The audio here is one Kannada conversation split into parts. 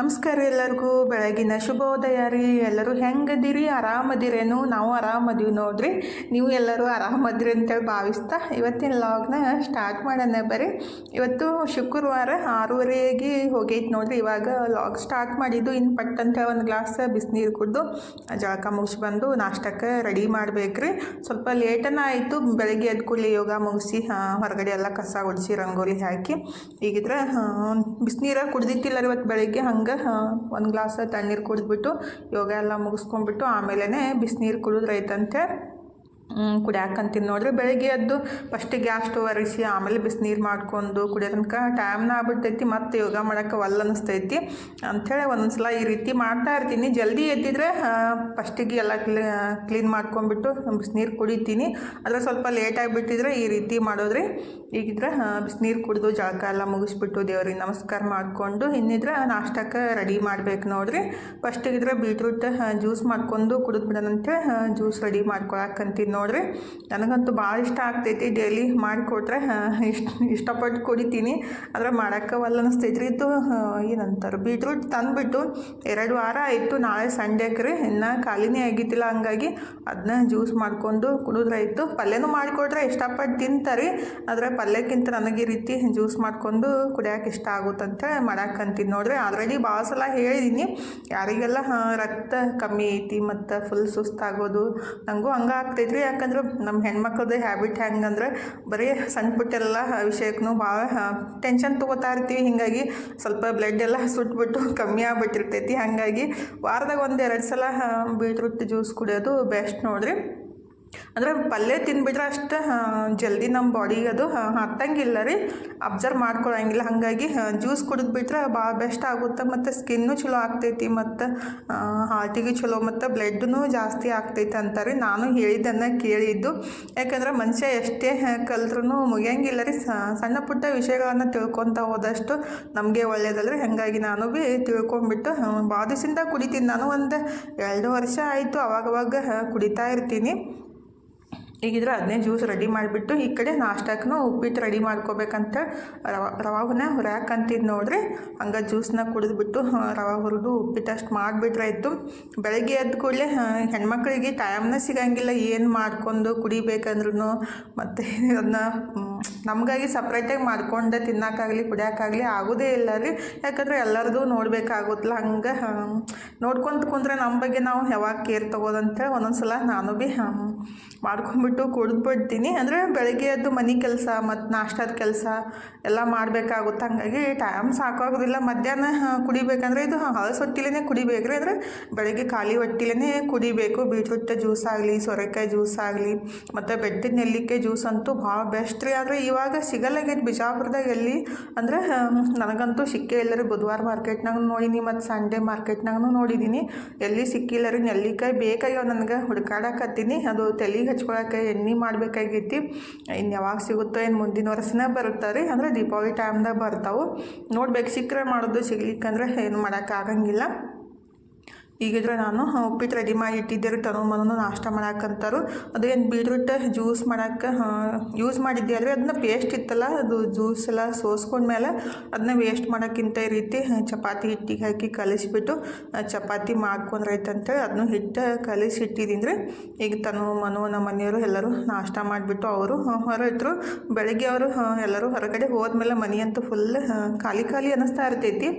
ನಮಸ್ಕಾರ ಎಲ್ಲರಿಗೂ, ಬೆಳಗಿನ ಶುಭೋದಯ ರೀ ಎಲ್ಲರೂ ಹೆಂಗದಿರಿ? ಆರಾಮದಿರೇನು ನಾವು ಆರಾಮದೀವಿ ನೋಡ್ರಿ. ನೀವು ಎಲ್ಲರೂ ಆರಾಮದಿರಿ ಅಂತೇಳಿ ಭಾವಿಸ್ತಾ ಇವತ್ತಿನ ಲಾಗ್ನ ಸ್ಟಾರ್ಟ್ ಮಾಡೋಣ ಬರ್ರಿ. ಇವತ್ತು ಶುಕ್ರವಾರ ಆರೂವರೆಗೆ ಹೋಗೈತೆ ನೋಡ್ರಿ. ಇವಾಗ ಲಾಗ್ ಸ್ಟಾರ್ಟ್ ಮಾಡಿದ್ದು ಇನ್ನು ಪಟ್ ಅಂತ ಒಂದು ಗ್ಲಾಸ್ ಬಿಸಿನೀರು ಕುಡಿದು, ಜಳಕ ಮುಗಿಸಿ ಬಂದು ನಾಷ್ಟಕ್ಕೆ ರೆಡಿ ಮಾಡ್ಬೇಕ್ರಿ. ಸ್ವಲ್ಪ ಲೇಟನ ಆಯಿತು. ಬೆಳಗ್ಗೆ ಎದ್ದು ಕೂಡಲೇ ಯೋಗ ಮುಗಿಸಿ ಹೊರಗಡೆ ಎಲ್ಲ ಕಸ ಗುಡಿಸಿ ರಂಗೋಲಿ ಹಾಕಿ, ಈಗಿದ್ರೆ ಬಿಸಿನೀರ ಕುಡ್ದಿತ್ತಿಲ್ಲ ಇವತ್ತು ಬೆಳಗ್ಗೆ. ಹಂಗೆ ಒಂದು ಗ್ಲಾಸ್ ತಣ್ಣೀರು ಕುಡಿದ್ಬಿಟ್ಟು ಯೋಗ ಎಲ್ಲ ಮುಗಿಸ್ಕೊಂಡ್ಬಿಟ್ಟು ಆಮೇಲೆ ಬಿಸಿನೀರು ಕುಡಿದ್ರೈತಂತೆ ಕುಡಿಯಾಕಂತೀನಿ ನೋಡ್ರಿ. ಬೆಳಗ್ಗೆ ಎದ್ದು ಫಸ್ಟ್ ಗ್ಯಾಸ್ ಸ್ಟೋವ್ ಅರಿಸಿ ಆಮೇಲೆ ಬಿಸಿನೀರು ಮಾಡ್ಕೊಂಡು ಕುಡಿಯೋ ತನಕ ಟೈಮ್ನ ಆಗ್ಬಿಡ್ತೈತಿ. ಮತ್ತು ಯೋಗ ಮಾಡೋಕೆ ಒಲ್ಲ ಅನಿಸ್ತೈತಿ. ಅಂಥೇಳಿ ಒಂದೊಂದು ಸಲ ಈ ರೀತಿ ಮಾಡ್ತಾ ಇರ್ತೀನಿ. ಜಲ್ದಿ ಎದ್ದಿದ್ರೆ ಫಸ್ಟಿಗೆ ಎಲ್ಲ ಕ್ಲೀ ಕ್ಲೀನ್ ಮಾಡ್ಕೊಂಡ್ಬಿಟ್ಟು ಬಿಸಿನೀರು ಕುಡಿತೀನಿ. ಅದ್ರ ಸ್ವಲ್ಪ ಲೇಟ್ ಆಗಿಬಿಟ್ಟಿದ್ರೆ ಈ ರೀತಿ ಮಾಡೋದ್ರಿ. ಈಗಿದ್ರೆ ಬಿಸಿನೀರು ಕುಡಿದು ಜಳಕ ಎಲ್ಲ ಮುಗಿಸ್ಬಿಟ್ಟು ದೇವ್ರಿಗೆ ನಮಸ್ಕಾರ ಮಾಡಿಕೊಂಡು ಇನ್ನಿದ್ರೆ ನಾಷ್ಟಕ್ಕೆ ರೆಡಿ ಮಾಡ್ಬೇಕು ನೋಡ್ರಿ. ಫಸ್ಟಿಗಿದ್ರೆ ಬೀಟ್ರೂಟ್ ಜ್ಯೂಸ್ ಮಾಡ್ಕೊಂಡು ಕುಡಿದ್ಬಿಡೋಣಂತೆ ಜ್ಯೂಸ್ ರೆಡಿ ಮಾಡ್ಕೊಳಕ್ಕಂತೀನಿ ನೋಡ್ರಿ. ನನಗಂತೂ ಭಾಳ ಇಷ್ಟ ಆಗ್ತೈತಿ ಡೈಲಿ ಮಾಡಿಕೊಟ್ರೆ ಇಷ್ಟ, ಇಷ್ಟಪಟ್ಟು ಕುಡಿತೀನಿ. ಆದರೆ ಮಾಡೋಕ್ಕೆ ಒಲ್ಲ ಅನಿಸ್ತೈತ್ರಿ. ಇದು ಏನಂತಾರೆ ಬೀಟ್ರೂಟ್ ತಂದುಬಿಟ್ಟು ಎರಡು ವಾರ ಆಯಿತು ನಾಳೆ ಸಂಡೇಕ್ಕೆ ರೀ ಇನ್ನೂ ಖಾಲಿನೇ ಆಗಿತ್ತಿಲ್ಲ ಹಂಗಾಗಿ ಅದನ್ನ ಜ್ಯೂಸ್ ಮಾಡ್ಕೊಂಡು ಕುಡಿದ್ರಾಯ್ತು ಪಲ್ಯನೂ ಮಾಡಿಕೊಟ್ರೆ ಇಷ್ಟಪಟ್ಟು ತಿಂತಾರೆ. ಆದರೆ ಪಲ್ಯಕ್ಕಿಂತ ನನಗೆ ಈ ರೀತಿ ಜ್ಯೂಸ್ ಮಾಡಿಕೊಂಡು ಕುಡಿಯೋಕೆ ಇಷ್ಟ ಆಗುತ್ತಂತ ಮಾಡಾಕಂತೀನಿ ನೋಡ್ರಿ. ಆಲ್ರೆಡಿ ಭಾಳ ಸಲ ಹೇಳಿದ್ದೀನಿ ಯಾರಿಗೆಲ್ಲ ರಕ್ತ ಕಮ್ಮಿ ಐತಿ ಮತ್ತು ಫುಲ್ ಸುಸ್ತಾಗೋದು ನನಗೂ ಹಂಗೆ ಆಗ್ತೈತ್ರಿ. ಯಾಕಂದ್ರೆ ನಮ್ಮ ಹೆಣ್ಮಕ್ಳದ್ದು ಹ್ಯಾಬಿಟ್ ಹೆಂಗಂದ್ರೆ ಬರೀ ಸಣ್ಣ ಪುಟ್ಟೆಲ್ಲ ವಿಷಯಕ್ಕೂ ಭಾಳ ಟೆನ್ಷನ್ ತೊಗೋತಾ ಇರ್ತೀವಿ. ಹೀಗಾಗಿ ಸ್ವಲ್ಪ ಬ್ಲಡ್ ಎಲ್ಲ ಸುಟ್ಬಿಟ್ಟು ಕಮ್ಮಿ ಆಗ್ಬಿಟ್ಟಿರ್ತೈತಿ. ಹಾಗಾಗಿ ವಾರದಾಗ ಒಂದು ಎರಡು ಸಲ ಬೀಟ್ರೂಟ್ ಜ್ಯೂಸ್ ಕುಡಿಯೋದು ಬೆಸ್ಟ್ ನೋಡ್ರಿ. ಅಂದ್ರೆ ಪಲ್ಯ ತಿನ್ಬಿಟ್ರೆ ಅಷ್ಟು ಜಲ್ದಿ ನಮ್ಮ ಬಾಡಿಗೆ ಅದು ಹತ್ತಂಗಿಲ್ಲ ರೀ. ಅಬ್ಸರ್ವ್ ಮಾಡ್ಕೊಳಂಗಿಲ್ಲ. ಹಾಗಾಗಿ ಜ್ಯೂಸ್ ಕುಡಿದ್ಬಿಟ್ರೆ ಭಾಳ ಬೆಸ್ಟ್ ಆಗುತ್ತೆ. ಮತ್ತು ಸ್ಕಿನ್ನು ಚಲೋ ಆಗ್ತೈತಿ, ಮತ್ತು ಹಾರ್ಟಿಗೆ ಚಲೋ, ಮತ್ತು ಬ್ಲಡ್ನು ಜಾಸ್ತಿ ಆಗ್ತೈತೆ ಅಂತಾರೆ ನಾನು ಹೇಳಿದ್ದನ್ನು ಕೇಳಿದ್ದು. ಯಾಕಂದ್ರೆ ಮನುಷ್ಯ ಎಷ್ಟೇ ಕಲ್ತ್ರೂ ಮುಗಿಯಂಗಿಲ್ಲ ರೀ. ಸಣ್ಣ ಪುಟ್ಟ ವಿಷಯಗಳನ್ನು ತಿಳ್ಕೊತ ಹೋದಷ್ಟು ನಮಗೆ ಒಳ್ಳೆಯದಲ್ಲ ರೀ ಹಾಗಾಗಿ ನಾನು ಭೀ ತಿಳ್ಕೊಂಬಿಟ್ಟು ಭಾಳ ದಿವಸದಿಂದ ಕುಡಿತೀನಿ. ನಾನು ಒಂದು ಎರಡು ವರ್ಷ ಆಯಿತು, ಅವಾಗವಾಗ ಕುಡಿತಾ ಇರ್ತೀನಿ. ಈಗಿದ್ರೆ ಅದನ್ನೇ ಜ್ಯೂಸ್ ರೆಡಿ ಮಾಡಿಬಿಟ್ಟು ಈ ಕಡೆ ನಾಷ್ಟಕ್ಕೂ ಉಪ್ಪಿಟ್ಟು ರೆಡಿ ಮಾಡ್ಕೋಬೇಕಂತ ರವ, ರವಾವನ್ನ ಹುರ್ಯಾಕಂತಿದ್ದು ನೋಡ್ರಿ. ಹಂಗೆ ಜ್ಯೂಸ್ನ ಕುಡಿದ್ಬಿಟ್ಟು ರವೆ ಹುರಿದು ಉಪ್ಪಿಟ್ಟು ಅಷ್ಟು ಮಾಡಿಬಿಟ್ರೆ ಆಯಿತು. ಬೆಳಗ್ಗೆ ಎದ್ದ ಕೂಡಲೇ ಹೆಣ್ಮಕ್ಳಿಗೆ ಟೈಮ್ನ ಸಿಗಂಗಿಲ್ಲ. ಏನು ಮಾಡ್ಕೊಂಡು ಕುಡಿಬೇಕಂದ್ರೂ ಮತ್ತು ಅದನ್ನ ನಮಗಾಗಿ ಸಪ್ರೇಟಾಗಿ ಮಾಡ್ಕೊಂಡೆ ತಿನ್ನೋಕ್ಕಾಗಲಿ ಕುಡಿಯೋಕ್ಕಾಗಲಿ ಆಗೋದೇ ಇಲ್ಲ ರೀ. ಯಾಕಂದ್ರೆ ಎಲ್ಲರದು ನೋಡಬೇಕಾಗುತ್ತಲ್ಲ, ಹಂಗೆ ನೋಡ್ಕೊಂತ ಕುಂದ್ರೆ ನಮ್ಮ ಬಗ್ಗೆ ನಾವು ಯಾವಾಗ ಕೇರ್ ತೊಗೋದಂತೇಳಿ ಒಂದೊಂದು ಸಲ ನಾನು ಭೀ ಮಾಡ್ಕೊಂಬಿಟ್ಟು ಕುಡಿದ್ಬಿಡ್ತೀನಿ. ಅಂದರೆ ಬೆಳಗ್ಗೆ ಅದು ಮನೆ ಕೆಲಸ ಮತ್ತು ನಾಷ್ಟದ ಕೆಲಸ ಎಲ್ಲ ಮಾಡಬೇಕಾಗುತ್ತೆ. ಹಂಗಾಗಿ ಟೈಮ್ ಸಾಕಾಗೋದಿಲ್ಲ ಮಧ್ಯಾಹ್ನ ಕುಡಿಬೇಕಂದ್ರೆ ಇದು ಹಳಸು ಹೊಟ್ಟಿಲೇ ಕುಡಿಬೇಕ್ರಿ. ಅಂದರೆ ಬೆಳಗ್ಗೆ ಖಾಲಿ ಹೊಟ್ಟಿಲೇ ಕುಡಿಬೇಕು. ಬೀಟ್ರೂಟ್ ಜ್ಯೂಸ್ ಆಗಲಿ, ಸೊರೆಕಾಯಿ ಜ್ಯೂಸ್ ಆಗಲಿ, ಮತ್ತು ಬೆಟ್ಟದ ನೆಲ್ಲಿಕಾಯಿ ಜ್ಯೂಸ್ ಅಂತೂ ಭಾಳ ಬೆಸ್ಟ್ ರೀ. ಆದರೆ ಇವಾಗ ಸಿಗಲ್ಲಾಗೈತೆ ಬಿಜಾಪುರದಾಗ ಎಲ್ಲಿ ಅಂದರೆ ನನಗಂತೂ ಸಿಕ್ಕೇ ಇಲ್ಲ ರೀ. ಬುಧವಾರ ಮಾರ್ಕೆಟ್ನಾಗ ನೋಡೀನಿ ಮತ್ತು ಸಂಡೇ ಮಾರ್ಕೆಟ್ನಾಗೂ ನೋಡಿದ್ದೀನಿ ಎಲ್ಲಿ ಸಿಕ್ಕಿಲ್ಲ ರೀ. ನೆಲ್ಲಿಕಾಯಿ ಬೇಕಾಗ್ಯಾವ ನನಗೆ. ಹುಡ್ಕಾಡಕತ್ತೀನಿ. ಅದು ತಲೆಗೆ ಹಚ್ಕೊಳಕ್ಕೆ ಎಣ್ಣೆ ಮಾಡಬೇಕಾಗೈತಿ ಇನ್ನು ಯಾವಾಗ ಸಿಗುತ್ತೋ ಏನು ಮುಂದಿನ ವರ್ಷನೇ ರೀ? ಅಂದರೆ ದೀಪಾವಳಿ ಟೈಮ್ದಾಗ ಬರ್ತಾವೆ. ನೋಡ್ಬೇಕು, ಸಿಕ್ಕರೆ ಮಾಡೋದು, ಸಿಗ್ಲಿಕ್ಕಂದ್ರೆ ಏನು ಮಾಡೋಕ್ಕಾಗಂಗಿಲ್ಲ ಈಗಿದ್ರೆ ನಾನು ಉಪ್ಪಿಟ್ಟು ರೆಡಿ ಮಾಡಿ ಇಟ್ಟಿದ್ದೆ ರೀ ಮನೂ ನಾಷ್ಟ ಮಾಡಾಕಂತಾರು ಅದೇನು ಬೀಟ್ರೂಟ್ ಜ್ಯೂಸ್ ಮಾಡಕ್ಕೆ ಯೂಸ್ ಮಾಡಿದ್ದೆ ಆದರೆ ಅದನ್ನ ಪೇಸ್ಟ್ ಇತ್ತಲ್ಲ, ಅದು ಜ್ಯೂಸ್ ಎಲ್ಲ ಸೋಸ್ಕೊಂಡ್ಮೇಲೆ ಅದನ್ನ ವೇಸ್ಟ್ ಮಾಡೋಕ್ಕಿಂತ ಈ ರೀತಿ ಚಪಾತಿ ಹಿಟ್ಟಿಗೆ ಹಾಕಿ ಕಲಿಸಿಬಿಟ್ಟು ಚಪಾತಿ ಮಾಡ್ಕೊಂಡ್ರೈತಂತೇಳಿ ಅದನ್ನು ಹಿಟ್ಟು ಕಲಿಸಿ ಇಟ್ಟಿದ್ದೀನಿ ಈಗ ತನು, ಮನು, ನಮ್ಮ ಮನೆಯವರು ಎಲ್ಲರೂ ನಾಷ್ಟ ಮಾಡಿಬಿಟ್ಟು ಅವರು ಹೊರಟರು. ಬೆಳಗ್ಗೆ ಅವರು ಎಲ್ಲರೂ ಹೊರಗಡೆ ಹೋದ್ಮೇಲೆ ಮನೆಯಂತೂ ಫುಲ್ ಖಾಲಿ ಖಾಲಿ ಅನ್ನಿಸ್ತಾ ಇರ್ತೈತಿ.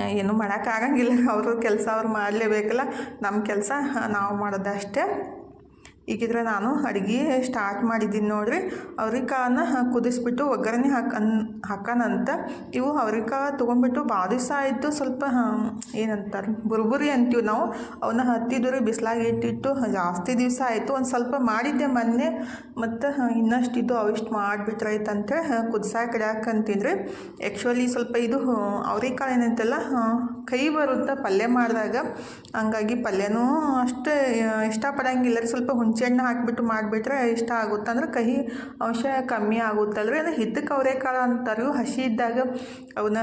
ಏನು ಮಾಡೋಕ್ಕಾಗಂಗಿಲ್ಲ. ಅವರು ಕೆಲಸ ಅವ್ರು ಮಾಡಲೇಬೇಕಲ್ಲ. ನಮ್ಮ ಕೆಲಸ ನಾವು ಮಾಡೋದಷ್ಟೇ. ಈಗಿದ್ರೆ ನಾನು ಅಡುಗೆ ಸ್ಟಾರ್ಟ್ ಮಾಡಿದ್ದೀನಿ ನೋಡ್ರಿ. ಅವ್ರಿಕಾಯನ್ನ ಕುದಿಸ್ಬಿಟ್ಟು ಒಗ್ಗರಣೆ ಹಾಕನ್ ಹಾಕೋಣಂತ ಇವು ಅವ್ರಿಕಾಯ ತೊಗೊಂಡ್ಬಿಟ್ಟು ಭಾಳ ದಿವಸ ಆಯಿತು ಸ್ವಲ್ಪ ಏನಂತಾರೆ, ಬುರ್ಬುರಿ ಅಂತೀವಿ ನಾವು. ಅವನ್ನ ಹತ್ತಿದ್ರು ಬಿಸಿಲಾಗಿ ಇಟ್ಟಿಟ್ಟು ಜಾಸ್ತಿ ದಿವಸ ಆಯಿತು. ಒಂದು ಸ್ವಲ್ಪ ಮಾಡಿದ್ದೆ ಮೊನ್ನೆ. ಮತ್ತು ಇನ್ನಷ್ಟು ಇದು ಅವಿಷ್ಟು ಮಾಡಿಬಿಟ್ರೈತೆ ಅಂತೇಳಿ ಕುದಿಸಾಕ ಇಡಾಕಂತೀನಿ ರೀ ಆ್ಯಕ್ಚುಲಿ ಸ್ವಲ್ಪ ಇದು ಅವ್ರಿಕಾಳು ಏನಂತಲ್ಲ ಕೈ ಬರುತ್ತೆ ಪಲ್ಯ ಮಾಡಿದಾಗ. ಹಂಗಾಗಿ ಪಲ್ಯನೂ ಅಷ್ಟು ಇಷ್ಟಪಡಂಗಿಲ್ಲ ರೀ. ಸ್ವಲ್ಪ ಹುಣಸೆ ಹುಣಸೆಹಣ್ಣು ಹಾಕಿಬಿಟ್ಟು ಮಾಡಿಬಿಟ್ರೆ ಇಷ್ಟ ಆಗುತ್ತೆ. ಅಂದ್ರೆ ಕಹಿ ಅಂಶ ಕಮ್ಮಿ ಆಗುತ್ತಲ್ರಿ ಅದು ಹಿತ್ತಕ್ಕೆ ಅವರೆಕಾಳು ಅಂತಾರೆ ಹಸಿ ಇದ್ದಾಗ ಅವನ್ನ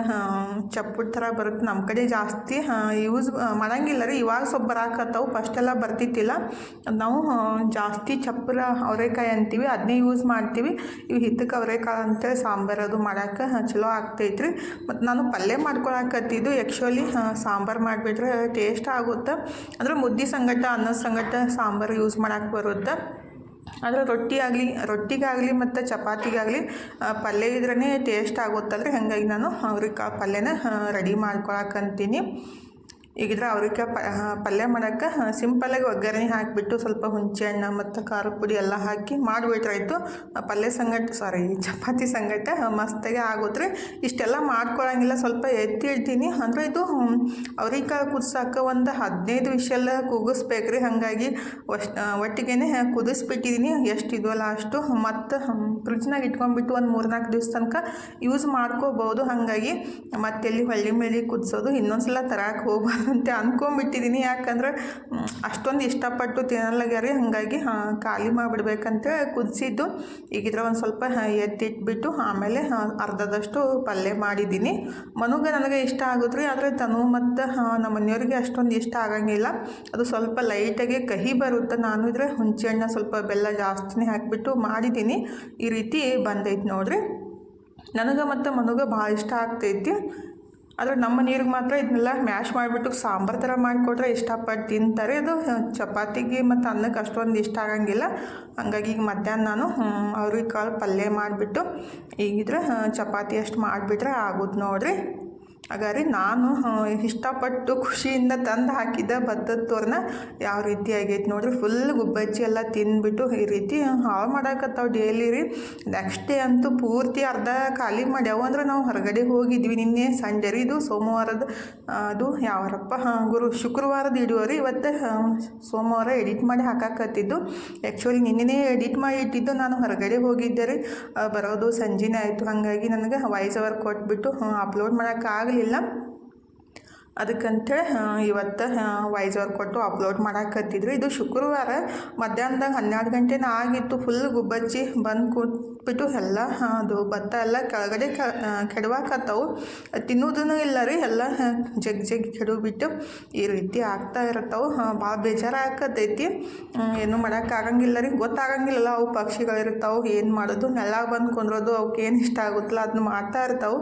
ಚಪ್ಪಟ್ ಥರ ಬರುತ್ತೆ. ನಮ್ಮ ಕಡೆ ಜಾಸ್ತಿ ಯೂಸ್ ಮಾಡೋಂಗಿಲ್ಲ ರೀ. ಇವಾಗ ಸ್ವಲ್ಪ ಬರಾಕತ್ತವು. ಫಸ್ಟೆಲ್ಲ ಬರ್ತಿತ್ತಿಲ್ಲ. ನಾವು ಜಾಸ್ತಿ ಚಪ್ಪರ ಅವರೇಕಾಯಿ ಅಂತೀವಿ. ಅದನ್ನೇ ಯೂಸ್ ಮಾಡ್ತೀವಿ. ಇವು ಹಿತ್ತಕ್ಕೆ ಅವರೆಕಾಳು ಅಂತೇಳಿ ಸಾಂಬಾರು ಅದು ಮಾಡಕ್ಕೆ ಚಲೋ ಆಗ್ತೈತ್ರಿ. ಮತ್ತು ನಾನು ಪಲ್ಯ ಮಾಡ್ಕೊಳಕತ್ತಿದ್ದು. ಆ್ಯಕ್ಚುಲಿ ಸಾಂಬಾರು ಮಾಡಿಬಿಟ್ರೆ ಟೇಸ್ಟ್ ಆಗುತ್ತೆ. ಅಂದ್ರೆ ಮುದ್ದೆ ಸಂಗಟ ಅನ್ನದ ಸಂಗಟ ಸಾಂಬಾರು ಯೂಸ್ ಮಾಡಕ್ಕೆ ಬರುತ್ತೆ. ಆದರೆ ರೊಟ್ಟಿ ಆಗಲಿ ರೊಟ್ಟಿಗಾಗಲಿ ಮತ್ತು ಚಪಾತಿಗಾಗಲಿ ಪಲ್ಯ ಇದ್ರೇ ಟೇಸ್ಟ್ ಆಗುತ್ತಲ್ರಿ? ಹಾಗಾಗಿ ನಾನು ಅವ್ರಿಕಾಳು ಪಲ್ಯನ ರೆಡಿ ಮಾಡ್ಕೊಳಕಂತೀನಿ. ಈಗಿದ್ರೆ ಅವ್ರಿಗೆ ಪ ಪಲ್ಯ ಮಾಡೋಕ್ಕೆ ಸಿಂಪಲ್ಲಾಗಿ ಒಗ್ಗರಣೆ ಹಾಕಿಬಿಟ್ಟು ಸ್ವಲ್ಪ ಹುಣಸೆ ಹಣ್ಣು ಮತ್ತು ಖಾರ ಪುಡಿ ಎಲ್ಲ ಹಾಕಿ ಮಾಡಿಬಿಟ್ರಾಯ್ತು. ಪಲ್ಯ ಸಂಗಟ ಸಾರಿ ಚಪಾತಿ ಸಂಗಟ ಮಸ್ತಾಗಿ ಆಗುತ್ತೆ ಇಷ್ಟೆಲ್ಲ ಮಾಡ್ಕೊಳಂಗಿಲ್ಲ, ಸ್ವಲ್ಪ ಎತ್ತಿ ಇಡ್ತೀನಿ. ಅಂದರೆ ಇದು ಅವ್ರಿಗೆ ಕುದಿಸಾಕ ಒಂದು ಹದಿನೈದು ವಿಷಲ್ ಕೂಗಿಸ್ಬೇಕ್ರಿ. ಹಾಗಾಗಿ ಒಟ್ಟಿಗೆ ಕುದಿಸ್ಬಿಟ್ಟಿದ್ದೀನಿ ಎಷ್ಟು ಇದವಲ್ಲ ಅಷ್ಟು. ಮತ್ತು ಫ್ರಿಜ್ನಾಗ ಇಟ್ಕೊಂಡ್ಬಿಟ್ಟು ಒಂದು ಮೂರ್ನಾಲ್ಕು ದಿವಸ ತನಕ ಯೂಸ್ ಮಾಡ್ಕೋಬೋದು. ಹಾಗಾಗಿ ಮತ್ತೆಲ್ಲಿ ಹೊಳ್ಳಿ ಮೇಲೆ ಕುದಿಸೋದು ಇನ್ನೊಂದ್ಸಲ ತರಕ್ಕೆ ಹೋಗ್ಬಾರ್ದು. ಅಂತ ಅಂದ್ಕೊಂಬಿಟ್ಟಿದ್ದೀನಿ ಯಾಕಂದ್ರೆ ಅಷ್ಟೊಂದು ಇಷ್ಟಪಟ್ಟು ತಿನ್ನಲ್ಲಾಗ್ಯಾರಿ ಹಾಗಾಗಿ ಖಾಲಿ ಮಾಡಿಬಿಡ್ಬೇಕಂತ ಕುದಿಸಿದ್ದು. ಈಗಿದ್ರೆ ಒಂದು ಸ್ವಲ್ಪ ಎತ್ತಿಟ್ಬಿಟ್ಟು, ಆಮೇಲೆ ಅರ್ಧದಷ್ಟು ಪಲ್ಯ ಮಾಡಿದ್ದೀನಿ ಮನುಗೆ ನನಗೆ ಇಷ್ಟ ಆಗುತ್ತೆ ಆದರೆ ತನು ಮತ್ತು ನಮ್ಮ ಮನೆಯವ್ರಿಗೆ ಅಷ್ಟೊಂದು ಇಷ್ಟ ಆಗಂಗಿಲ್ಲ. ಅದು ಸ್ವಲ್ಪ ಲೈಟಾಗಿ ಕಹಿ ಬರುತ್ತೆ. ನಾನು ಇದ್ರೆ ಹುಣಸೆ ಹಣ್ಣು ಸ್ವಲ್ಪ ಬೆಲ್ಲ ಜಾಸ್ತಿನೇ ಹಾಕಿಬಿಟ್ಟು ಮಾಡಿದ್ದೀನಿ ಈ ರೀತಿ ಬಂದೈತೆ ನೋಡ್ರಿ. ನನಗೆ ಮತ್ತು ಮನುಗೆ ಭಾಳ ಇಷ್ಟ ಆಗ್ತೈತಿ. ಆದರೆ ನಮ್ಮ ನೀರಿಗೆ ಮಾತ್ರ ಇದನ್ನೆಲ್ಲ ಮ್ಯಾಶ್ ಮಾಡಿಬಿಟ್ಟು ಸಾಂಬಾರು ಥರ ಮಾಡಿಕೊಟ್ರೆ ಇಷ್ಟಪಟ್ಟು ತಿಂತಾರೆ. ಅದು ಚಪಾತಿಗೆ ಮತ್ತು ಅನ್ನಕ್ಕೆ ಅಷ್ಟೊಂದು ಇಷ್ಟ ಆಗಂಗಿಲ್ಲ. ಹಂಗಾಗಿ ಈಗ ಮಧ್ಯಾಹ್ನ ನಾನು ಅವ್ರಿಗೆ ಕಾಳು ಪಲ್ಯ ಮಾಡಿಬಿಟ್ಟು ಈಗಿದ್ರೆ ಚಪಾತಿ ಅಷ್ಟು ಮಾಡಿಬಿಟ್ರೆ ಆಗುತ್ತೆ ನೋಡ್ರಿ. ಹಾಗಾದ್ರೆ ನಾನು ಇಷ್ಟಪಟ್ಟು ಖುಷಿಯಿಂದ ತಂದು ಹಾಕಿದ ಭತ್ತದ ತೋರಣ ಯಾವ ರೀತಿ ಆಗೈತೆ ನೋಡಿರಿ ಫುಲ್ ಗುಬ್ಬಚ್ಚಿ ಎಲ್ಲ ತಿಂದ್ಬಿಟ್ಟು ಈ ರೀತಿ ಹಾಳು ಮಾಡಾಕತ್ತಾವ ಡೈಲಿ ರೀ. ನೆಕ್ಸ್ಟ್ ಡೇ ಅಂತೂ ಪೂರ್ತಿ ಅರ್ಧ ಖಾಲಿ ಮಾಡ್ಯಾವ ಅಂದ್ರೆ ನಾವು ಹೊರಗಡೆ ಹೋಗಿದ್ವಿ ನಿನ್ನೆ ಸಂಜೆ ರೀ. ಇದು ಸೋಮವಾರದ ಅದು ಯಾವಾರಪ್ಪ ಗುರು, ಶುಕ್ರವಾರದ ಹಿಡಿಯೋ ರೀ ಇವತ್ತು ಸೋಮವಾರ ಎಡಿಟ್ ಮಾಡಿ ಹಾಕಾಕತ್ತಿದ್ದು. ಆ್ಯಕ್ಚುಲಿ ನಿನ್ನೆ ಎಡಿಟ್ ಮಾಡಿ ಇಟ್ಟಿದ್ದು ನಾನು ಹೊರಗಡೆ ಹೋಗಿದ್ದೆ ರೀ. ಬರೋದು ಸಂಜೆನೇ ಆಯಿತು. ಹಾಗಾಗಿ ನನಗೆ ವಾಯ್ಸ್ ಅವರ್ ಕೊಟ್ಬಿಟ್ಟು ಅಪ್ಲೋಡ್ ¡Hola! ಅದಕ್ಕಂತೇಳಿ ಇವತ್ತು ವಾಯ್ಸ್ ಓವರ್ ಕೊಟ್ಟು ಅಪ್ಲೋಡ್ ಮಾಡಾಕತ್ತಿದ್ರು. ಇದು ಶುಕ್ರವಾರ ಮಧ್ಯಾಹ್ನದಾಗ ಹನ್ನೆರಡು ಗಂಟೆನ ಆಗಿತ್ತು. ಫುಲ್ ಗುಬ್ಬಚ್ಚಿ ಬಂದು ಕೂತ್ಬಿಟ್ಟು ಎಲ್ಲ ಅದು ಭತ್ತ ಎಲ್ಲ ಕೆಳಗಡೆ ಕೆಡವಾಕತ್ತವು. ತಿನ್ನೋದೂ ಇಲ್ಲ ರೀ ಎಲ್ಲ ಜಗ್ ಜಗ್ ಕೆಡವಿಬಿಟ್ಟು ಈ ರೀತಿ ಆಗ್ತಾ ಇರ್ತಾವೆ ಭಾಳ ಬೇಜಾರು ಆಕತೈತಿ ಹ್ಮ್, ಏನು ಮಾಡೋಕ್ಕಾಗಂಗಿಲ್ಲ ರೀ. ಗೊತ್ತಾಗಂಗಿಲ್ಲಲ್ಲ ಅವು ಪಕ್ಷಿಗಳಿರ್ತಾವೆ ಏನು ಮಾಡೋದು. ನೆಲ ಬಂದು ಕುಂದ್ರೋದು ಅವಕ್ಕೆ ಏನು ಇಷ್ಟ ಆಗುತ್ತಲ್ಲ ಅದನ್ನ ಮಾಡ್ತಾ ಇರ್ತಾವೆ.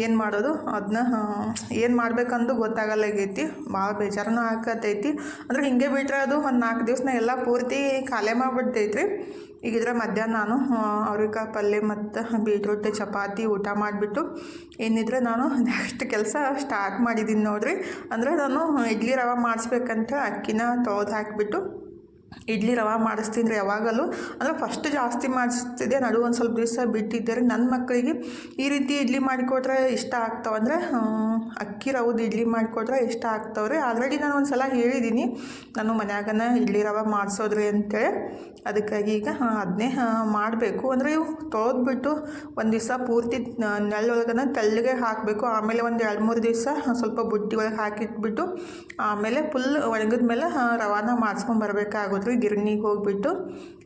ಏನು ಮಾಡೋದು ಅದನ್ನ ಏನು ಮಾಡ್ಬೇಕಂದು ಗೊತ್ತಾಗಲ್ಲಾಗೈತಿ. ಭಾಳ ಬೇಜಾರನೂ ಆಕತೈತಿ. ಅಂದ್ರೆ ಹಿಂಗೆ ಬಿಟ್ರೆ ಅದು ಒಂದು ನಾಲ್ಕು ದಿವ್ಸನ ಎಲ್ಲ ಪೂರ್ತಿ ಖಾಲಿ ಮಾಡಿಬಿಡ್ತೈತ್ರಿ. ಈಗಿದ್ರೆ ಮಧ್ಯಾಹ್ನ ನಾನು ಅವ್ರಿಕಾಯಿ ಪಲ್ಯ ಮತ್ತು ಬೀಟ್ರೂಟ್, ಚಪಾತಿ ಊಟ ಮಾಡಿಬಿಟ್ಟು ಏನಿದ್ರೆ ನಾನು ನೆಕ್ಸ್ಟ್ ಕೆಲಸ ಸ್ಟಾರ್ಟ್ ಮಾಡಿದ್ದೀನಿ ನೋಡ್ರಿ. ಅಂದರೆ ನಾನು ಇಡ್ಲಿ ರವೆ ಮಾಡಿಸ್ಬೇಕಂತ ಅಕ್ಕಿನ ತೊಳೆದು ಹಾಕಿಬಿಟ್ಟು ಇಡ್ಲಿ ರವೆ ಮಾಡಿಸ್ತೀನಿ ರೀ ಯಾವಾಗಲೂ. ಅಂದರೆ ಫಸ್ಟ್ ಜಾಸ್ತಿ ಮಾಡಿಸ್ತಿದ್ದೆ. ನಡು ಒಂದು ಸ್ವಲ್ಪ ದಿವಸ ಬಿಟ್ಟಿದ್ದೆ ರೀ ನನ್ನ ಮಕ್ಕಳಿಗೆ ಈ ರೀತಿ ಇಡ್ಲಿ ಮಾಡಿಕೊಟ್ರೆ ಇಷ್ಟ ಆಗ್ತಾವೆ. ಅಂದರೆ ಅಕ್ಕಿ ರವದ ಇಡ್ಲಿ ಮಾಡಿಕೊಟ್ರೆ ಇಷ್ಟ ಆಗ್ತಾವೆ ರೀ. ಆಲ್ರೆಡಿ ನಾನು ಒಂದು ಸಲ ಹೇಳಿದ್ದೀನಿ ನಾನು ಮನ್ಯಾಗನ ಇಡ್ಲಿ ರವೆ ಮಾಡಿಸೋದ್ರಿ ಅಂತೇಳಿ. ಅದಕ್ಕಾಗಿ ಈಗ ಅದನ್ನೇ ಮಾಡಬೇಕು. ಅಂದರೆ ಇವು ತೊಳೆದ್ಬಿಟ್ಟು ಒಂದು ದಿವಸ ಪೂರ್ತಿ ನೆಳ್ಳೊಳಗನ ತೆಳ್ಳಗೆ ಹಾಕಬೇಕು. ಆಮೇಲೆ ಒಂದು ಎರಡು ಮೂರು ದಿವಸ ಸ್ವಲ್ಪ ಬುಟ್ಟಿ ಒಳಗೆ ಹಾಕಿಟ್ಬಿಟ್ಟು ಆಮೇಲೆ ಫುಲ್ ಒಣಗಿದ ಮೇಲೆ ರವಾನ ಮಾಡಿಸ್ಕೊಂಡು ಬರಬೇಕಾಗುತ್ತೆ ರೀ ಗಿರಣಿಗೆ ಹೋಗ್ಬಿಟ್ಟು.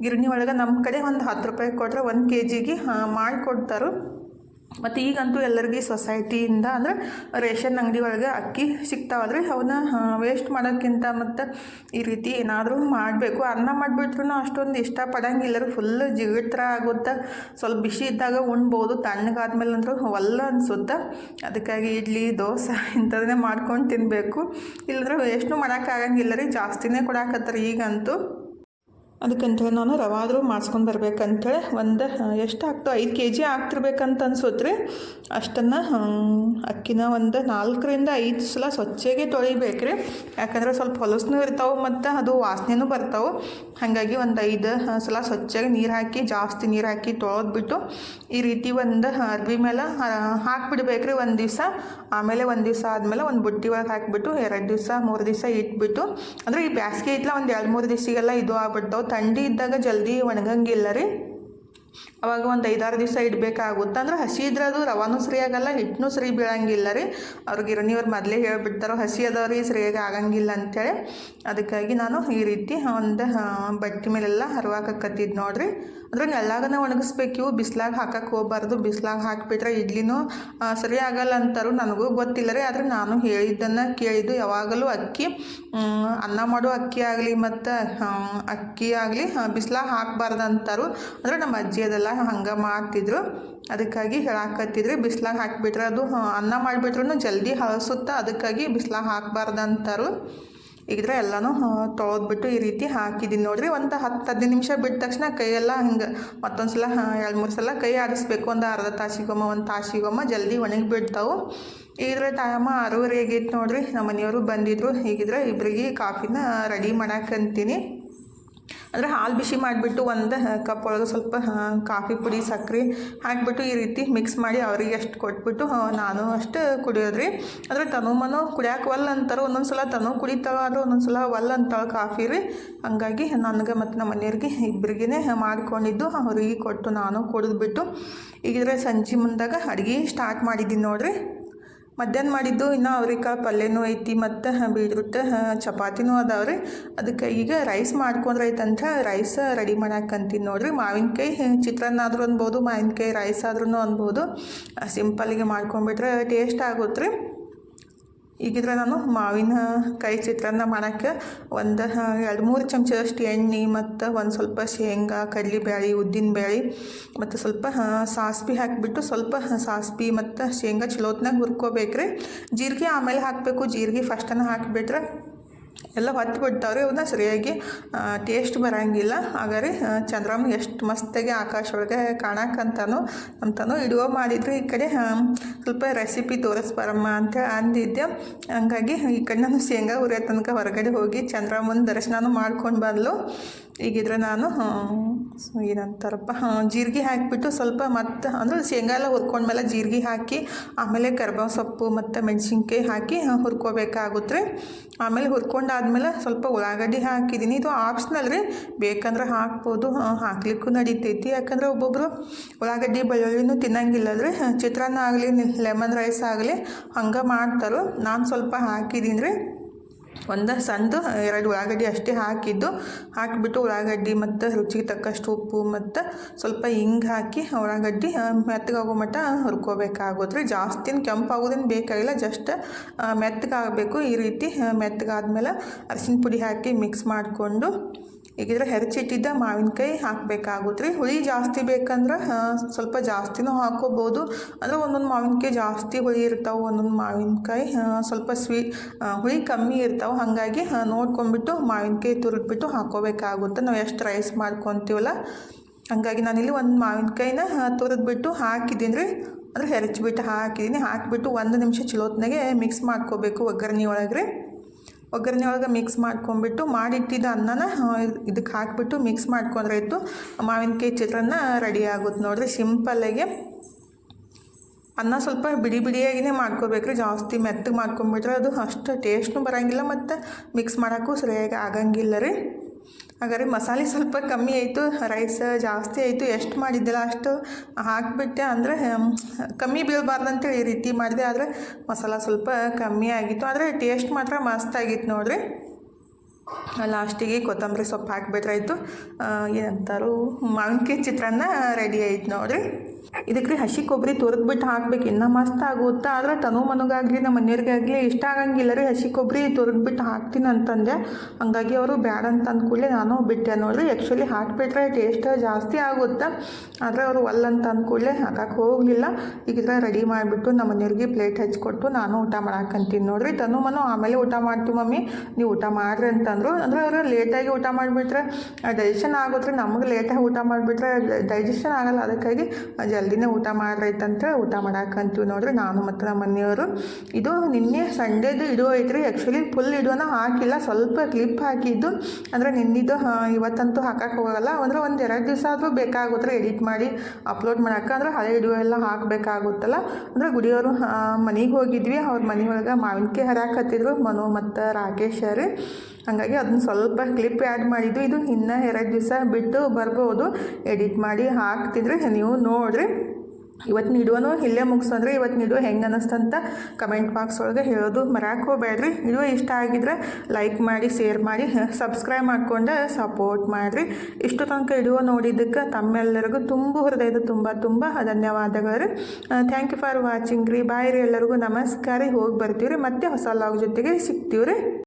ಗಿರಣಿ ಒಳಗೆ ನಮ್ಮ ಕಡೆ ಒಂದು ಹತ್ತು ರೂಪಾಯಿ ಕೊಟ್ಟರೆ ಒಂದು ಕೆ ಜಿಗೆ ಮಾಡಿಕೊಡ್ತಾರೆ. ಮತ್ತು ಈಗಂತೂ ಎಲ್ಲರಿಗೂ ಸೊಸೈಟಿಯಿಂದ ಅಂದರೆ ರೇಷನ್ ಅಂಗಡಿ ಒಳಗೆ ಅಕ್ಕಿ ಸಿಗ್ತಾವಲ್ರಿ, ಅವನ್ನ ವೇಸ್ಟ್ ಮಾಡೋಕ್ಕಿಂತ ಮತ್ತು ಈ ರೀತಿ ಏನಾದರೂ ಮಾಡಬೇಕು. ಅನ್ನ ಮಾಡಿಬಿಟ್ರು ಅಷ್ಟೊಂದು ಇಷ್ಟಪಡಂಗಿಲ್ಲ ರೀ ಫುಲ್ ಥರ ಆಗುತ್ತೆ. ಸ್ವಲ್ಪ ಬಿಸಿ ಇದ್ದಾಗ ಉಣ್ಬೋದು ತಣ್ಣಗಾದ್ಮೇಲೆ ಅಂದ್ರೆ ಒಲ್ಲ ಅನಿಸುತ್ತೆ. ಅದಕ್ಕಾಗಿ ಇಡ್ಲಿ, ದೋಸೆ ಇಂಥದನ್ನೇ ಮಾಡ್ಕೊಂಡು ತಿನ್ನಬೇಕು ಇಲ್ಲಂದ್ರೆ ವೇಸ್ಟು ಮಾಡೋಕ್ಕಾಗಂಗಿಲ್ಲ ರೀ ಜಾಸ್ತಿನೇ ಕೊಡಾಕತ್ತಾರೆ ಈಗಂತೂ. ಅದಕ್ಕಂತೇಳಿ ನಾನು ರವಾದರೂ ಮಾಡಿಸ್ಕೊಂಡು ಬರ್ಬೇಕಂಥೇಳಿ ಒಂದು ಎಷ್ಟು ಆಗ್ತೋ ಐದು ಕೆ ಜಿ ಆಗ್ತಿರ್ಬೇಕಂತ ಅನ್ಸುತ್ತೆ ರೀ ಅಷ್ಟನ್ನು ಅಕ್ಕಿನ ಒಂದು ನಾಲ್ಕರಿಂದ ಐದು ಸಲ ಸ್ವಚ್ಛಗೆ ತೊಳಿಬೇಕು ರೀ ಯಾಕಂದ್ರೆ ಸ್ವಲ್ಪ ಹೊಲಸೂ ಇರ್ತಾವೆ ಮತ್ತು ಅದು ವಾಸನೆನೂ ಬರ್ತಾವೆ. ಹಾಗಾಗಿ ಒಂದು ಐದು ಸಲ ಸ್ವಚ್ಛಗೆ ನೀರು ಹಾಕಿ, ಜಾಸ್ತಿ ನೀರು ಹಾಕಿ ತೊಳೆದ್ಬಿಟ್ಟು ಈ ರೀತಿ ಒಂದು ಅರ್ಬಿ ಮೇಲೆ ಹಾಕಿಬಿಡ್ಬೇಕು ರೀ ಒಂದು ದಿವಸ. ಆಮೇಲೆ ಒಂದು ದಿವಸ ಆದಮೇಲೆ ಒಂದು ಬುಟ್ಟಿ ಒಳಗೆ ಹಾಕಿಬಿಟ್ಟು ಎರಡು ದಿವಸ, ಮೂರು ದಿವಸ ಇಟ್ಬಿಟ್ಟು, ಅಂದರೆ ಈ ಬ್ಯಾಸಿಗೆ ಐತ್ಲ ಒಂದು ಎರಡು ಮೂರು ದಿವಸಿಗೆಲ್ಲ ಇದು ಆಗ್ಬಿಡ್ತಾವೆ. ಥಂಡಿ ಇದ್ದಾಗ ಜಲ್ದಿ ಒಣಗಂಗಿಲ್ಲ ರೀ? ಅವಾಗ ಒಂದು ಐದಾರು ದಿವಸ ಇಡಬೇಕಾಗುತ್ತೆ. ಅಂದ್ರೆ ಹಸಿ ಇದ್ರೆ ಅದು ರವಾನು ಸರಿ ಆಗಲ್ಲ ಹಿಟ್ಟನು ಸರಿ ಬೀಳಂಗಿಲ್ಲ ರೀ. ಅವ್ರಿಗೆ ಗಿರಣಿಯವ್ರು ಮೊದಲೇ ಹೇಳಿಬಿಡ್ತಾರೋ, ಹಸಿ ಅದಾವ್ರಿ ಸರಿಯಾಗಿ ಆಗಂಗಿಲ್ಲ ಅಂಥೇಳಿ ಅದಕ್ಕಾಗಿ ನಾನು ಈ ರೀತಿ ಒಂದು ಬಟ್ಟೆ ಮೇಲೆಲ್ಲ ಹರವಾಕತ್ತಿದ್ದು ನೋಡ್ರಿ. ಅಂದ್ರೆ ನೆಲ್ಲಾಗನೇ ಒಣಗಿಸ್ಬೇಕು. ಇವು ಬಿಸ್ಲಾಗ ಹಾಕಕ್ಕೆ ಹೋಗ್ಬಾರ್ದು. ಬಿಸ್ಲಾಗ ಹಾಕಿಬಿಟ್ರೆ ಇಡ್ಲಿನೂ ಸರಿ ಆಗಲ್ಲ ಅಂತಾರು ನನಗೂ ಗೊತ್ತಿಲ್ಲ ರೀ. ಆದರೆ ನಾನು ಹೇಳಿದ್ದನ್ನು ಕೇಳಿದ್ದು ಯಾವಾಗಲೂ ಅಕ್ಕಿ ಅನ್ನ ಮಾಡೋ ಅಕ್ಕಿ ಆಗಲಿ ಮತ್ತು ಅಕ್ಕಿ ಆಗಲಿ ಬಿಸ್ಲಾಗ ಹಾಕಬಾರ್ದು ಅಂತಾರು. ಅಂದರೆ ನಮ್ಮ ಅಜ್ಜಿ ಅದೆಲ್ಲ ಹಂಗೆ ಮಾಡ್ತಿದ್ರು. ಅದಕ್ಕಾಗಿ ಹೇಳಾಕತ್ತಿದ್ರು. ಬಿಸ್ಲಾಗ ಹಾಕಿಬಿಟ್ರೆ ಅದು ಅನ್ನ ಮಾಡಿಬಿಟ್ರೂ ಜಲ್ದಿ ಹಸುತ್ತಾ ಅದಕ್ಕಾಗಿ ಬಿಸ್ಲಾಗ ಹಾಕಬಾರ್ದು ಅಂತಾರು ಈಗಿದ್ರೆ ಎಲ್ಲನೂ ತೊಳೆದ್ಬಿಟ್ಟು ಈ ರೀತಿ ಹಾಕಿದ್ದೀನಿ ನೋಡಿರಿ. ಒಂದು ಹತ್ತು ಹದಿನೈದು ನಿಮಿಷ ಬಿಟ್ಟ ತಕ್ಷಣ ಕೈಯೆಲ್ಲ ಹಿಂಗೆ ಮತ್ತೊಂದು ಸಲ ಎರಡು ಮೂರು ಸಲ ಕೈ ಆಡಿಸ್ಬೇಕು. ಒಂದು ಅರ್ಧ ತಾಸಿಗೊಮ್ಮ, ಒಂದು ತಾಸಿಗೊಮ್ಮ ಜಲ್ದಿ ಒಣಗಿ ಬಿಡ್ತಾವೆ. ಈಗಿದ್ರೆ ಟೈಮ ಆರೂವರೆ ಆಗೈತೆ ನೋಡಿರಿ. ನಮ್ಮ ಮನೆಯವರು ಬಂದಿದ್ರು. ಹೀಗಿದ್ರೆ ಇಬ್ಬರಿಗೆ ಕಾಫಿನ ರೆಡಿ ಮಾಡಾಕಂತೀನಿ. ಅಂದರೆ ಹಾಲು ಬಿಸಿ ಮಾಡಿಬಿಟ್ಟು ಒಂದು ಕಪ್ ಒಳಗೆ ಸ್ವಲ್ಪ ಕಾಫಿ ಪುಡಿ ಸಕ್ಕರೆ ಹಾಕಿಬಿಟ್ಟು ಈ ರೀತಿ ಮಿಕ್ಸ್ ಮಾಡಿ ಅವ್ರಿಗೆ ಅಷ್ಟು ಕೊಟ್ಬಿಟ್ಟು ನಾನು ಅಷ್ಟು ಕುಡಿಯೋದ್ರಿ. ಅಂದರೆ ತನು ಮನು ಕುಡಿಯೋಕೆ ಒಲ್ಲ ಅಂತಾರೆ, ಒಂದೊಂದು ಸಲ ತನು ಕುಡಿತಾಳೆ ಆದರೆ ಒಂದೊಂದು ಸಲ ಒಲ್ಲ ಅಂತಾಳೆ ಕಾಫಿ ರೀ. ಹಂಗಾಗಿ ನನಗೆ ಮತ್ತು ನಮ್ಮ ಮನೆಯವ್ರಿಗೆ ಇಬ್ಬರಿಗೇ ಮಾಡ್ಕೊಂಡಿದ್ದು, ಅವ್ರಿಗೆ ಕೊಟ್ಟು ನಾನು ಕುಡಿದ್ಬಿಟ್ಟು, ಈಗಿದ್ರೆ ಸಂಜೆ ಮುಂದಾಗ ಅಡುಗೆ ಸ್ಟಾರ್ಟ್ ಮಾಡಿದ್ದೀನಿ ನೋಡ್ರಿ. ಮಧ್ಯಾಹ್ನ ಮಾಡಿದ್ದು ಇನ್ನು ಅವ್ರಿಕಾಯಿ ಪಲ್ಯನೂ ಐತಿ ಮತ್ತು ಬೀಟ್ರೂಟ್ ಚಪಾತಿನೂ ಅದಾವ್ರಿ. ಅದಕ್ಕೆ ಈಗ ರೈಸ್ ಮಾಡ್ಕೊಂಡ್ರೆ ಐತಂತ ರೈಸ್ ರೆಡಿ ಮಾಡಾಕಂತೀನಿ ನೋಡ್ರಿ. ಮಾವಿನಕಾಯಿ ಚಿತ್ರಾನ್ನ ಆದರೂ ಅನ್ಬೋದು, ಮಾವಿನಕಾಯಿ ರೈಸ್ ಆದ್ರೂ ಅನ್ಬೋದು. ಸಿಂಪಲ್ಗೆ ಮಾಡ್ಕೊಂಡ್ಬಿಟ್ರೆ ಟೇಸ್ಟ್ ಆಗುತ್ತೆ ರೀ. ಈಗಿದ್ರೆ ನಾನು ಮಾವಿನ ಕಾಯಿ ಚಿತ್ರಾನ್ನ ಮಾಡೋಕ್ಕೆ ಒಂದು ಎರಡು, ಮೂರು ಚಮಚದಷ್ಟು ಎಣ್ಣೆ ಮತ್ತು ಒಂದು ಸ್ವಲ್ಪ ಶೇಂಗಾ ಕಡಲೆಬೇಳೆ ಉದ್ದಿನಬೇಳೆ ಮತ್ತು ಸ್ವಲ್ಪ ಸಾಸ್ಪಿ ಹಾಕಿಬಿಟ್ಟು ಸ್ವಲ್ಪ ಸಾಸ್ಪಿ ಮತ್ತು ಶೇಂಗಾ ಚಲೋತ್ನಾಗ ಹುರ್ಕೋಬೇಕ್ರಿ. ಜೀರಿಗೆ ಆಮೇಲೆ ಹಾಕಬೇಕು. ಜೀರಿಗೆ ಫಸ್ಟನ್ನು ಹಾಕಿಬಿಟ್ರೆ ಎಲ್ಲ ಹೊತ್ತು ಬಿಡ್ತಾವ್ರಿ ಅವನ್ನ ಸರಿಯಾಗಿ ಟೇಸ್ಟ್ ಬರೋಂಗಿಲ್ಲ. ಹಾಗಾದ್ರೆ ಚಂದ್ರಮ್ಮ ಎಷ್ಟು ಮಸ್ತಾಗಿ ಆಕಾಶ ಒಳಗೆ ಕಾಣಕ್ಕಂತಾನು, ಅಂತಾನು ಇಡುವ ಮಾಡಿದ್ರು ಈ ಕಡೆ. ಸ್ವಲ್ಪ ರೆಸಿಪಿ ತೋರಿಸ್ಬಾರಮ್ಮ ಅಂತ ಅಂದಿದ್ದೆ. ಹಂಗಾಗಿ ಈ ಕಡೆ ನಾನು ಶೇಂಗಾ ಉರಿಯೋ ತನಕ ಹೊರಗಡೆ ಹೋಗಿ ಚಂದ್ರಮ್ಮನ ದರ್ಶನನೂ ಮಾಡ್ಕೊಂಡು ಬಂದ್ಲು. ಈಗಿದ್ರೆ ನಾನು ಸ್- ಏನಂತಾರಪ್ಪ ಹಾಂ, ಜೀರಿಗೆ ಹಾಕಿಬಿಟ್ಟು ಸ್ವಲ್ಪ ಮತ್ತು ಅಂದ್ರೆ ಶೇಂಗಾ ಎಲ್ಲ ಹುರ್ಕೊಂಡ್ಮೇಲೆ ಜೀರಿಗೆ ಹಾಕಿ, ಆಮೇಲೆ ಕರ್ಬೇವು ಸೊಪ್ಪು ಮತ್ತು ಮೆಣಸಿನ್ಕಾಯಿ ಹಾಕಿ ಹುರ್ಕೋಬೇಕಾಗುತ್ತೆ. ಆಮೇಲೆ ಹುರ್ಕೊಂಡಾದ್ಮೇಲೆ ಸ್ವಲ್ಪ ಉಳ್ಳಾಗಡ್ಡಿ ಹಾಕಿದ್ದೀನಿ. ಇದು ಆಪ್ಷನಲ್ ರೀ. ಬೇಕಂದ್ರೆ ಹಾಕ್ಬೋದು. ಹಾಕ್ಲಿಕ್ಕೂ ನಡೀತೈತಿ. ಯಾಕಂದ್ರೆ ಒಬ್ಬೊಬ್ಬರು ಉಳ್ಳಾಗಡ್ಡಿ ಬೆಳ್ಳುಳ್ಳಿನೂ ತಿನ್ನಂಗಿಲ್ಲ ರೀ. ಚಿತ್ರಾನ್ನ ಆಗಲಿ, ಲೆಮನ್ ರೈಸ್ ಆಗಲಿ, ಹಂಗೆ ಮಾಡ್ತಾರೆ. ನಾನು ಸ್ವಲ್ಪ ಹಾಕಿದ್ದೀನಿ ರೀ. ಒಂದು ಸಂದು, ಎರಡು ಉಳ್ಳಾಗಡ್ಡಿ ಅಷ್ಟೇ ಹಾಕಿದ್ದು. ಹಾಕಿಬಿಟ್ಟು ಉಳ್ಳಾಗಡ್ಡಿ ಮತ್ತು ರುಚಿಗೆ ತಕ್ಕಷ್ಟು ಉಪ್ಪು ಮತ್ತು ಸ್ವಲ್ಪ ಹಿಂಗೆ ಹಾಕಿ ಉಳ್ಳಾಗಡ್ಡಿ ಮೆತ್ತಗಾಗೋ ಮಟ್ಟ ಹುರ್ಕೋಬೇಕಾಗುತ್ತೆ. ರೀ ಜಾಸ್ತಿನ ಕೆಂಪಾಗೋದೇನು ಬೇಕಾಗಿಲ್ಲ, ಜಸ್ಟ್ ಮೆತ್ತಗಾಗಬೇಕು. ಈ ರೀತಿ ಮೆತ್ತಗಾದ್ಮೇಲೆ ಅರಿಶಿನ ಪುಡಿ ಹಾಕಿ ಮಿಕ್ಸ್ ಮಾಡಿಕೊಂಡು ಈಗಿದ್ರೆ ಹೆರಚಿಟ್ಟಿದ್ದ ಮಾವಿನಕಾಯಿ ಹಾಕಬೇಕಾಗುತ್ತೆ ರೀ. ಹುಳಿ ಜಾಸ್ತಿ ಬೇಕಂದ್ರೆ ಸ್ವಲ್ಪ ಜಾಸ್ತಿನೂ ಹಾಕೋಬೋದು ಅಂದರೆ ಒಂದೊಂದು ಮಾವಿನಕಾಯಿ ಜಾಸ್ತಿ ಹುಳಿ ಇರ್ತಾವೆ, ಒಂದೊಂದು ಮಾವಿನಕಾಯಿ ಸ್ವಲ್ಪ ಸ್ವೀ ಹುಳಿ ಕಮ್ಮಿ ಇರ್ತಾವೆ. ಹಾಗಾಗಿ ನೋಡ್ಕೊಂಡ್ಬಿಟ್ಟು ಮಾವಿನಕಾಯಿ ತುರಿದ್ಬಿಟ್ಟು ಹಾಕೋಬೇಕಾಗುತ್ತೆ ನಾವು ಎಷ್ಟು ರೈಸ್ ಮಾಡ್ಕೊತೀವಲ್ಲ? ಹಾಗಾಗಿ ನಾನಿಲ್ಲಿ ಒಂದು ಮಾವಿನಕಾಯಿನ ತುರಿದ್ಬಿಟ್ಟು ಹಾಕಿದ್ದೀನಿ ರೀ. ಅಂದರೆ ಹೆರಚ್ಬಿಟ್ಟು ಹಾಕಿದ್ದೀನಿ ಹಾಕಿಬಿಟ್ಟು ಒಂದು ನಿಮಿಷ ಚಲೋತ್ನಾಗೆ ಮಿಕ್ಸ್ ಮಾಡ್ಕೋಬೇಕು ಒಗ್ಗರಣೆ ಒಳಗೆ ರೀ. ಒಗ್ಗರಣೆ ಒಳಗೆ ಮಿಕ್ಸ್ ಮಾಡ್ಕೊಂಡ್ಬಿಟ್ಟು ಮಾಡಿಟ್ಟಿದ್ದ ಅನ್ನನ ಇದಕ್ಕೆ ಹಾಕಿಬಿಟ್ಟು ಮಿಕ್ಸ್ ಮಾಡ್ಕೊಂಡ್ರೆ ಇತ್ತು ಮಾವಿನಕಾಯಿ ಚಿತ್ರಾನ್ನ ರೆಡಿ ಆಗುತ್ತೆ ನೋಡಿರಿ. ಸಿಂಪಲ್ಲಾಗಿ ಅನ್ನ ಸ್ವಲ್ಪ ಬಿಡಿ ಬಿಡಿಯಾಗಿನೇ ಮಾಡ್ಕೋಬೇಕ್ರಿ ಜಾಸ್ತಿ ಮೆತ್ತಗೆ ಮಾಡ್ಕೊಂಬಿಟ್ರೆ ಅದು ಅಷ್ಟು ಟೇಸ್ಟ್ನು ಬರೋಂಗಿಲ್ಲ ಮತ್ತು ಮಿಕ್ಸ್ ಮಾಡೋಕ್ಕೂ ಸರಿಯಾಗಿ ಆಗಂಗಿಲ್ಲ ರೀ. ಹಾಗಾದ್ರೆ ಮಸಾಲೆ ಸ್ವಲ್ಪ ಕಮ್ಮಿ ಆಯಿತು ರೈಸ್ ಜಾಸ್ತಿ ಆಯಿತು, ಎಷ್ಟು ಮಾಡಿದ್ದಿಲ್ಲ ಅಷ್ಟು ಹಾಕಿಬಿಟ್ಟೆ ಅಂದರೆ ಕಮ್ಮಿ ಬೀಳಬಾರ್ದು ಅಂತೇಳಿ ಈ ರೀತಿ ಮಾಡಿದೆ, ಆದರೆ ಮಸಾಲ ಸ್ವಲ್ಪ ಕಮ್ಮಿ ಆಗಿತ್ತು, ಆದರೆ ಟೇಸ್ಟ್ ಮಾತ್ರ ಮಸ್ತಾಗಿತ್ತು ನೋಡಿರಿ. ಲಾಸ್ಟಿಗೆ ಕೊತ್ತಂಬರಿ ಸೊಪ್ಪು ಹಾಕಿಬಿಟ್ರಾಯ್ತು ಏನಂತಾರು ಮಾವಿನಕಾಯಿ ಚಿತ್ರಾನ್ನ ರೆಡಿ ಆಯ್ತು ನೋಡ್ರಿ. ಇದಕ್ಕೆ ರೀ ಹಸಿ ಕೊಬ್ಬರಿ ತುರಿದ್ಬಿಟ್ಟು ಹಾಕ್ಬೇಕು. ಇನ್ನೂ ಮಸ್ತ್ ಆಗುತ್ತಾ? ಆದ್ರೆ ತನು ಮನಗಾಗಲಿ, ನಮ್ಮ ಮನೆಯವ್ರಿಗಾಗಲಿ ಇಷ್ಟ ಆಗಂಗಿಲ್ಲ ರೀ ಹಸಿ ಕೊಬ್ಬರಿ ತುರಿದ್ಬಿಟ್ಟು ಹಾಕ್ತೀನಿ ಅಂತಂದೆ. ಹಂಗಾಗಿ ಅವರು ಬ್ಯಾಡ ಅಂತ ಅಂದ್ಕೂಡಲೇ ನಾನು ಬಿಟ್ಟೆ ನೋಡಿರಿ. ಆ್ಯಕ್ಚುಲಿ ಹಾಕಿಬಿಟ್ರೆ ಟೇಸ್ಟ್ ಜಾಸ್ತಿ ಆಗುತ್ತೆ? ಆದರೆ ಅವರು ಒಲ್ಲ ಅಂತ ಅಂದ್ಕೂಡಲೇ ಹಾಕಕ್ಕೆ ಹೋಗಲಿಲ್ಲ. ಈಗಿದ್ರೆ ರೆಡಿ ಮಾಡಿಬಿಟ್ಟು ನಮ್ಮ ಮನೆಯವ್ರಿಗೆ ಪ್ಲೇಟ್ ಹಚ್ಕೊಟ್ಟು ನಾನು ಊಟ ಮಾಡಾಕಂತೀನಿ ನೋಡಿರಿ. ತನು ಮನು ಆಮೇಲೆ ಊಟ ಮಾಡ್ತೀವಿ ಮಮ್ಮಿ. ನೀವು ಊಟ ಮಾಡ್ರಿ ಅಂತಂದರು. ಅಂದರೆ ಅವರು ಲೇಟಾಗಿ ಊಟ ಮಾಡಿಬಿಟ್ರೆ ಡೈಜೆಷನ್ ಆಗುತ್ತೆ ನಮಗೆ ಲೇಟಾಗಿ ಊಟ ಮಾಡಿಬಿಟ್ರೆ ಡೈಜೆಷನ್ ಆಗಲ್ಲ. ಅದಕ್ಕಾಗಿ ಜಲ್ದಿನೇ ಊಟ ಮಾಡ್ರೈತಂತ ಊಟ ಮಾಡಾಕಂತೀವಿ ನೋಡ್ರಿ ನಾನು ಮತ್ತು ನಮ್ಮ ಮನೆಯವರು, ಇದು ನಿನ್ನೆ ಸಂಡೇದು ಇಡೋ ಐತ್ರಿ ಆ್ಯಕ್ಚುಲಿ ಫುಲ್ ಇಡೋನ ಹಾಕಿಲ್ಲ, ಸ್ವಲ್ಪ ಕ್ಲಿಪ್ ಹಾಕಿದ್ದು, ಅಂದರೆ ನಿನ್ನಿದ್ದು ಇವತ್ತಂತೂ ಹಾಕಕ್ಕೆ ಹೋಗಲ್ಲ, ಅಂದರೆ ಒಂದು ಎರಡು ದಿವಸ ಆದರೂ ಬೇಕಾಗುತ್ತೆ ಎಡಿಟ್ ಮಾಡಿ ಅಪ್ಲೋಡ್ ಮಾಡೋಕೆ, ಅಂದರೆ ಹಳೆ ವಿಡಿಯೋ ಎಲ್ಲ ಹಾಕಬೇಕಾಗುತ್ತಲ್ಲ, ಅಂದರೆ ಗುಡಿಯವರು ಮನೆಗೆ ಹೋಗಿದ್ವಿ, ಅವ್ರ ಮನೆಯೊಳಗೆ ಮಾವಿನಕಾಯಿ ಹರಾಕತ್ತಿದ್ರು, ಮನು ಮತ್ತು ರಾಕೇಶ್ ರೀ. ಹಾಗಾಗಿ ಅದನ್ನ ಸ್ವಲ್ಪ ಕ್ಲಿಪ್ ಆ್ಯಡ್ ಮಾಡಿದ್ದು, ಇದು ಇನ್ನೂ ಎರಡು ದಿವಸ ಬಿಟ್ಟು ಬರ್ಬೋದು. ಎಡಿಟ್ ಮಾಡಿ ಹಾಕ್ತಿದ್ರೆ ನೀವು ನೋಡಿರಿ. ಇವತ್ತಿನ ನೀಡುವನು ಇಲ್ಲೇ ಮುಗಿಸಂದ್ರೆ ಇವತ್ತಿನ ವಿಡಿಯೋ ಹೆಂಗೆ ಅನ್ನಿಸ್ತಂತ ಕಮೆಂಟ್ ಬಾಕ್ಸ್ ಒಳಗೆ ಹೇಳೋದು ಮರಾಕ್ ಹೋಗ್ಬೇಡ್ರಿ. ವಿಡಿಯೋ ಇಷ್ಟ ಆಗಿದ್ರೆ ಲೈಕ್ ಮಾಡಿ ಶೇರ್ ಮಾಡಿ ಸಬ್ಸ್ಕ್ರೈಬ್ ಮಾಡ್ಕೊಂಡು ಸಪೋರ್ಟ್ ಮಾಡಿರಿ. ಇಷ್ಟು ತನಕ ಇಡುವ ನೋಡಿದ್ದಕ್ಕೆ ತಮ್ಮೆಲ್ಲರಿಗೂ ತುಂಬ ಹೃದಯದ ತುಂಬ ತುಂಬ ಧನ್ಯವಾದಗಳು. ರೀ ಥ್ಯಾಂಕ್ ಯು ಫಾರ್ ವಾಚಿಂಗ್ ರೀ. ಬಾಯ್ ರೀ ಎಲ್ಲರಿಗೂ. ನಮಸ್ಕಾರ ಹೋಗಿ ಬರ್ತೀವಿ ರೀ ಮತ್ತೆ ಹೊಸ ಲಾಗ್ ಜೊತೆಗೆ ಸಿಗ್ತೀವಿ ರೀ